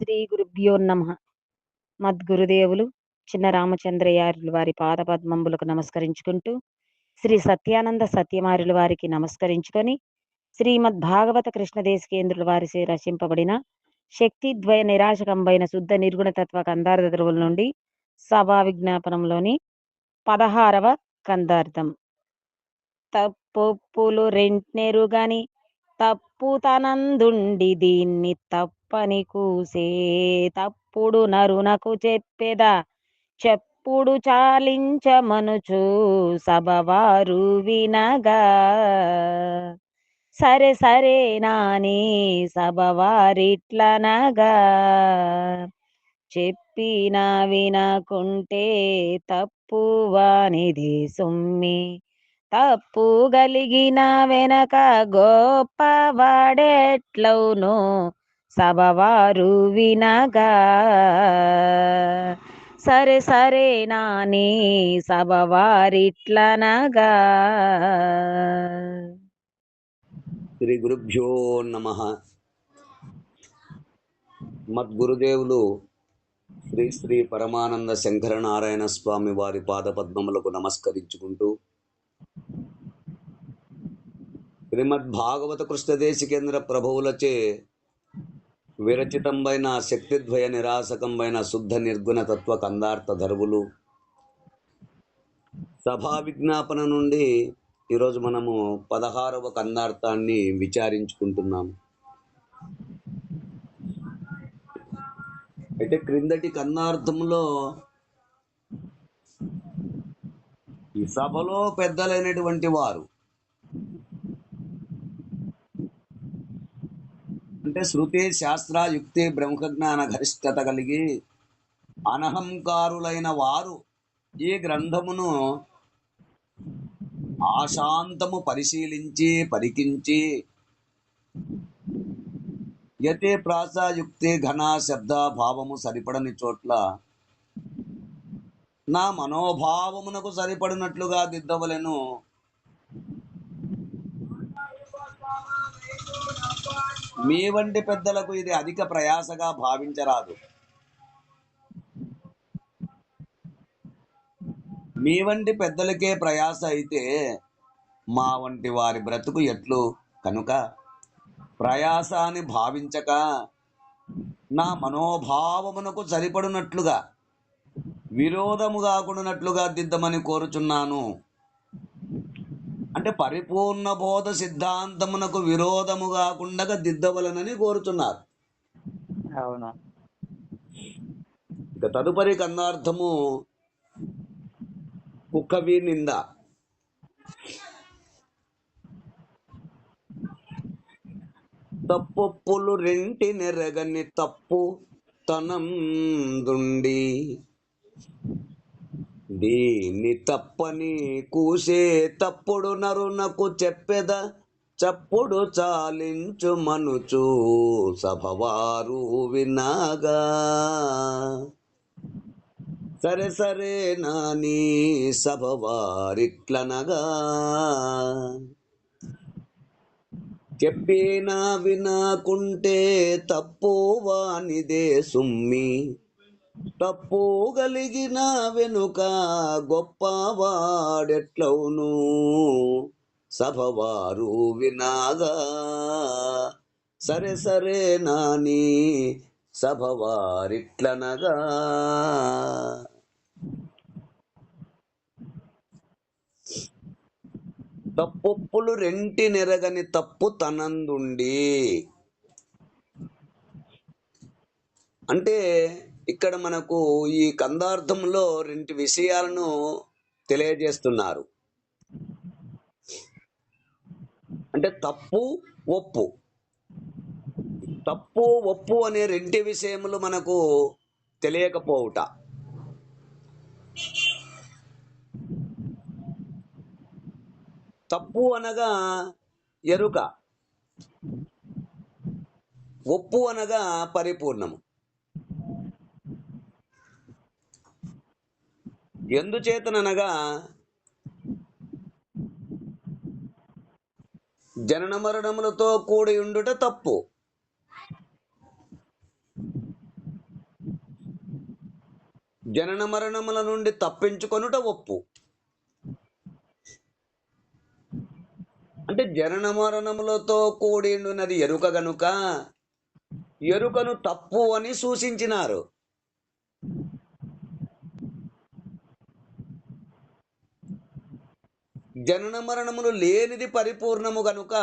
శ్రీ గురుభ్యో నమ. మద్గురుదేవులు చిన్న రామచంద్రయారులు వారి పాదపద్మంబులకు నమస్కరించుకుంటూ శ్రీ సత్యానంద సత్యమారులు వారికి నమస్కరించుకొని శ్రీమద్ భాగవత కృష్ణదేశకేంద్రుల వారి రచింపబడిన శక్తి ద్వయ నిరాశకంబైన శుద్ధ నిర్గుణ తత్వ కందార్థ ధ్రువుల నుండి సభా విజ్ఞాపనంలోని పదహారవ కందార్థం. తప్పులు రెంట్నెరుగని తప్పు తనందుండి దీన్ని తప్పని కూసే తప్పుడు నరునకు చెప్పెదా. చెప్పుడు చాలించమనుచు సభవారు వినగా. సరే సరే నాని సభవారిట్లనగా. చెప్పిన వినకుంటే తప్పు వానిది సుమ్మి. తప్పు గలిగిన వెనక గొప్పవాడెట్లవును సభవారు వినగా సరే సరే నాని సభవారిట్లనగా. శ్రీ గురుభ్యో నమ. మద్గురుదేవులు శ్రీ శ్రీ పరమానంద శంకర నారాయణ స్వామి వారి పాదపద్మములకు నమస్కరించుకుంటూ శ్రీమద్ భాగవత కృష్ణదేశికేంద్ర ప్రభువులచే విరచితంబైన శక్తిద్వయ నిరాసకంబైన శుద్ధ నిర్గుణ తత్వ కందార్థ ధరువులు. సభా విజ్ఞాపన నుండి ఈరోజు మనము పదహారవ కందార్థాన్ని విచారించుకుంటున్నాము. అయితే క్రిందటి కందార్థంలో ఈ సభలో పెద్దలైనటువంటి వారు అంటే శృతి శాస్త్ర యుక్తి బ్రహ్మజ్ఞాన గరిష్టత కలిగి అనహంకారులైన వారు ఈ గ్రంథమును ఆశాంతము పరిశీలించి పరికించి యతి ప్రాసయుక్తి ఘన శబ్ద భావము సరిపడని చోట్ల నా మనోభావమునకు సరిపడినట్లుగా దిద్దవలెను మీ వంటి పెద్దలకు ఇది అధిక ప్రయాసగా భావించరాదు. మీ వంటి పెద్దలకే ప్రయాస అయితే మా వంటి వారి బ్రతుకు ఎట్లు? కనుక ప్రయాస అని భావించక నా మనోభావమునకు సరిపడినట్లుగా విరోధము కాకుండానట్లుగా దిద్దమని కోరుచున్నాను. అంటే పరిపూర్ణ బోధ సిద్ధాంతమునకు విరోధము కాకుండా దిద్దవలనని కోరుచున్నారు అవును. ఇక తదుపరి కందార్థము కుక్కవి నింద. తప్పులు రెంటి నెరగని తప్పు తనం దుండి. దీన్ని తప్పని కూసే తప్పుడు నరునకు చెప్పెద చప్పుడు చాలించు మనుచు సభవారు వినాగా సరే సరే నాని సభవారిట్లనగా. చెప్పినా వినాకుంటే తప్పు వానిదే సుమ్మి తప్పు వెనుక వెనుక గొప్పవాడెట్లవును? సభవారు వినాగా. సరే సరే నాని సభవారిట్లనగా. తప్పొప్పులు రెంటి నెరగని తప్పు తనందుండి. అంటే ఇక్కడ మనకు ఈ కందార్థంలో రెండు విషయాలను తెలియజేస్తున్నారు. అంటే తప్పు ఒప్పు. తప్పు ఒప్పు అనే రెండు విషయములు మనకు తెలియకపోవుట. తప్పు అనగా ఎరుక. ఒప్పు అనగా పరిపూర్ణము. ఎందుచేతనగా జనన మరణములతో కూడి ఉండుట తప్పు. జనన మరణముల నుండి తప్పించుకొనుట ఒప్పు. అంటే జనన మరణములతో కూడి ఉన్నది ఎరుక గనుక ఎరుకను తప్పు అని సూచించినారు. జనన మరణములు లేనిది పరిపూర్ణము గనుక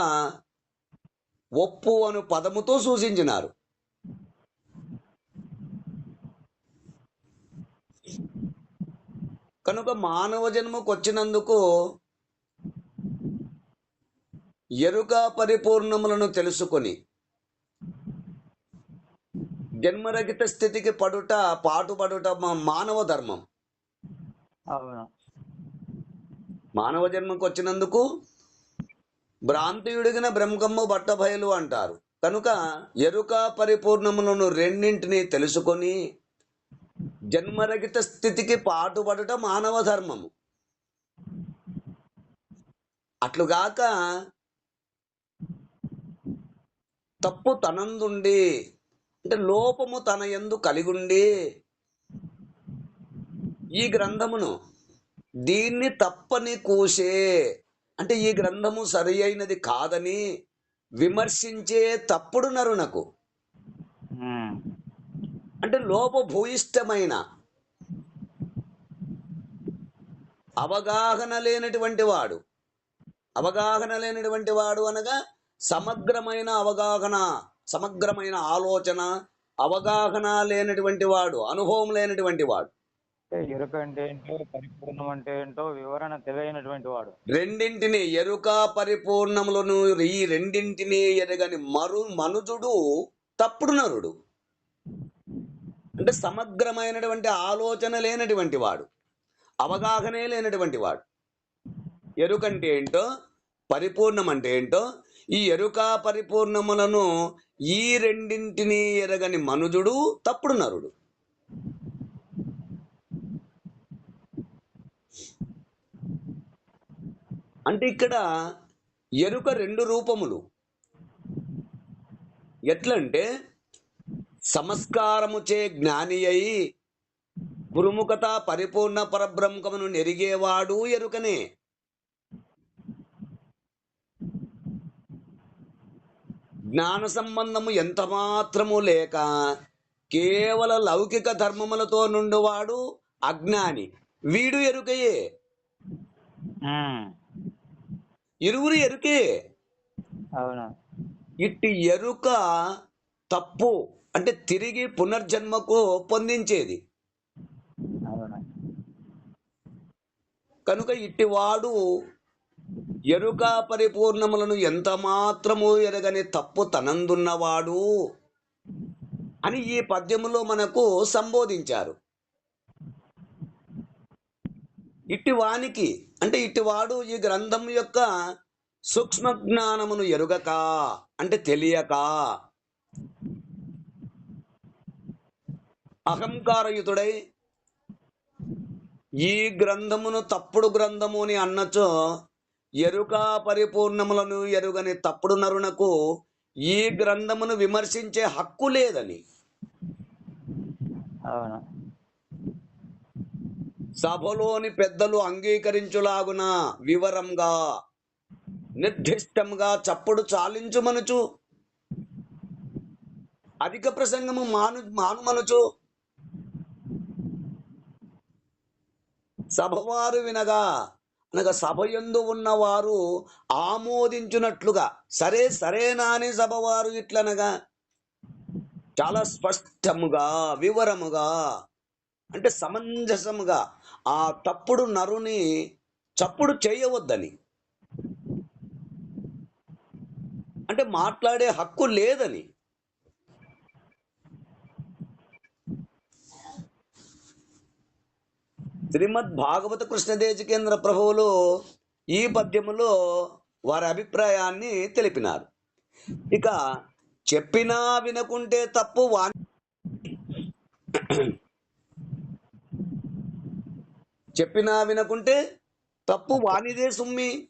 ఒప్పు అను పదముతో సూచించినారు. కనుక మానవ జన్మకు వచ్చినందుకు ఎరుక పరిపూర్ణములను తెలుసుకొని జన్మరహిత స్థితికి పడుట పాటుపడుట మానవ ధర్మం. అవును. మానవ జన్మకు వచ్చినందుకు భ్రాంతియుడిగిన బ్రహ్మకమ్మ బట్టభయలు అంటారు. కనుక ఎరుక పరిపూర్ణములను రెండింటిని తెలుసుకొని జన్మరహిత స్థితికి పాటుపడుట మానవ ధర్మము. అట్లుగాక తప్పు తనందుండి అంటే లోపము తన ఎందు కలిగుండి ఈ గ్రంథమును దీన్ని తప్పని కూసే. అంటే ఈ గ్రంథము సరి అయినది కాదని విమర్శించే తప్పుడు నరునకు. అంటే లోపభూయిష్టమైన అవగాహన లేనటువంటి వాడు. అవగాహన లేనటువంటి వాడు అనగా సమగ్రమైన అవగాహన సమగ్రమైన ఆలోచన అవగాహన లేనటువంటి వాడు అనుభవం లేనటువంటి వాడు. ఎరుక అంటే ఏంటో పరిపూర్ణం అంటే ఏంటో వివరణ తెలియనటువంటి వాడు. రెండింటిని ఎరుక పరిపూర్ణములను ఈ రెండింటిని ఎరగని మరు మనుజుడు తప్పుడు నరుడు. అంటే సమగ్రమైనటువంటి ఆలోచన లేనటువంటి వాడు. అవగాహనే లేనటువంటి వాడు. ఎరుకంటే ఏంటో పరిపూర్ణం అంటే ఏంటో ఈ ఎరుక పరిపూర్ణములను ఈ రెండింటిని ఎరగని మనుజుడు తప్పుడు నరుడు. అంటే ఇక్కడ ఎరుక రెండు రూపములు. ఎట్లంటే సంస్కారముచే జ్ఞాని అయి గురుముఖత పరిపూర్ణ పరబ్రహ్మమును నెరిగేవాడు ఎరుకనే. జ్ఞాన సంబంధము ఎంత మాత్రము లేక కేవల లౌకిక ధర్మములతో నుండివాడు అజ్ఞాని. వీడు ఎరుకయే. ఇరువురు ఎరుకే. అవును? ఇట్టి ఎరుక తప్పు అంటే తిరిగి పునర్జన్మకు పొందించేది కనుక ఇట్టివాడు ఎరుక పరిపూర్ణములను ఎంత మాత్రము ఎరగని తప్పు తనందున్నవాడు అని ఈ పద్యములో మనకు సంబోధించారు. ఇట్టి అంటే ఇట్టివాడు ఈ గ్రంథం యొక్క సూక్ష్మ జ్ఞానమును ఎరుగక అంటే తెలియక అహంకారయుతుడై ఈ గ్రంథమును తప్పుడు గ్రంథము అని అన్నచో ఎరుక పరిపూర్ణములను ఎరుగని తప్పుడు నరునకు ఈ గ్రంథమును విమర్శించే హక్కు లేదని. అవును. సభలోని పెద్దలు అంగీకరించులాగున వివరంగా నిర్దిష్టంగా చప్పుడు చాలించుమనుచు అధిక ప్రసంగము మాను మానుమనుచు సభవారు వినగా అనగా సభ యందు ఉన్నవారు ఆమోదించినట్లుగా సరే సరేనా అని సభవారు ఇట్లనగా చాలా స్పష్టముగా వివరముగా అంటే సమంజసముగా ఆ తప్పుడు నరుని చప్పుడు చేయవద్దని. అంటే మాట్లాడే హక్కు లేదని. శ్రీమద్ భాగవత కృష్ణదేశికేంద్ర ప్రభువులు ఈ పద్యములో వారి అభిప్రాయాన్ని తెలిపినారు. ఇక చెప్పినా వినకుంటే తప్పు వాణి చెప్పినా వినకుంటే తప్పు వానిదే సుమ్మి.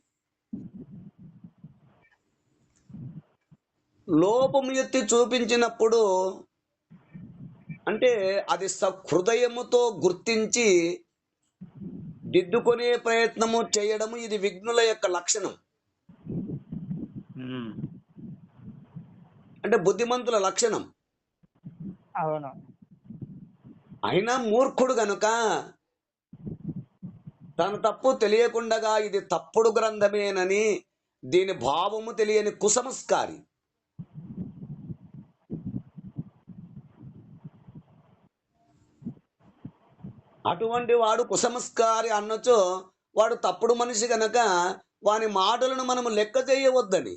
లోపము ఎత్తి చూపించినప్పుడు అంటే అది సహృదయముతో గుర్తించి దిద్దుకునే ప్రయత్నము చేయడము ఇది విఘ్నుల యొక్క లక్షణం. అంటే బుద్ధిమంతుల లక్షణం. అవును. అయినా మూర్ఖుడు గనుక తన తప్పు తెలియకుండగా ఇది తప్పుడు గ్రంథమేనని దీని భావము తెలియని కుసంస్కారి అటువంటి వాడు కుసంస్కారి అన్నచో వాడు తప్పుడు మనిషి గనక వాని మాటలను మనము లెక్క చేయవద్దని.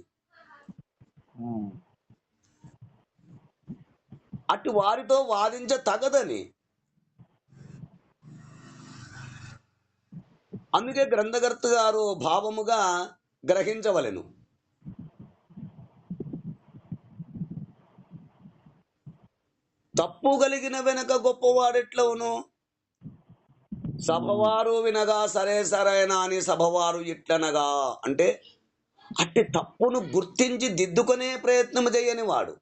అటు వారితో వాదించ తగదని. అందుకే గ్రంథకర్త గారు భావముగా గ్రహించవలెను. తప్పు కలిగిన వెనక గొప్పవాడెట్లవును? సభవారు వినగా సరే సరైన అని సభవారు ఇట్లనగా. అంటే అట్టి తప్పును గుర్తించి దిద్దుకునే ప్రయత్నం చేయని వాడు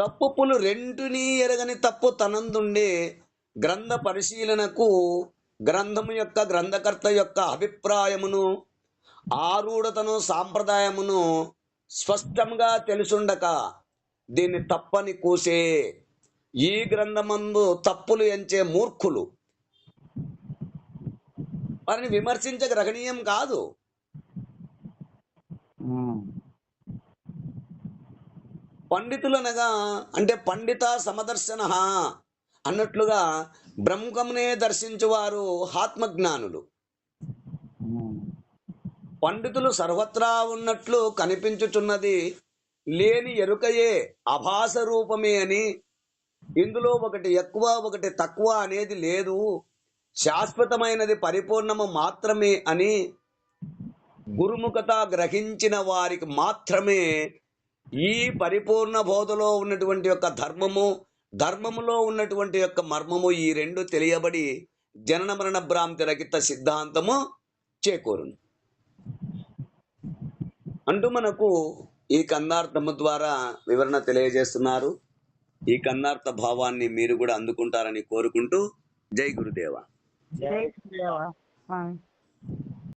తప్పులు రెంటిని ఎరగని తప్పు తనందుండే గ్రంథ పరిశీలనకు గ్రంథము యొక్క గ్రంథకర్త యొక్క అభిప్రాయమును ఆరూఢతను సాంప్రదాయమును స్పష్టంగా తెలుసుండక దీన్ని తప్పని కూసే. ఈ గ్రంథమందు తప్పులు ఎంచే మూర్ఖులు. వారిని విమర్శించ గ్రహణీయం కాదు. పండితులనగా అంటే పండిత సమదర్శన అన్నట్లుగా బ్రహ్మమునే దర్శించువారు ఆత్మజ్ఞానులు. పండితులు సర్వత్రా ఉన్నట్లు కనిపించుచున్నది లేని ఎరుకయే అభాస రూపమే అని. ఇందులో ఒకటి ఎక్కువ ఒకటి తక్కువ అనేది లేదు. శాశ్వతమైనది పరిపూర్ణము మాత్రమే అని గురుముఖత గ్రహించిన వారికి మాత్రమే ఈ పరిపూర్ణ బోధలో ఉన్నటువంటి యొక్క ధర్మము ధర్మములో ఉన్నటువంటి యొక్క మర్మము ఈ రెండు తెలియబడి జనన మరణ భ్రాంతి రహిత సిద్ధాంతము చేకూరును. అంటూ మనకు ఈ కందార్థము ద్వారా వివరణ తెలియజేస్తున్నారు. ఈ కందార్థ భావాన్ని మీరు కూడా అందుకుంటారని కోరుకుంటూ జై గురుదేవ. జై గురుదేవ.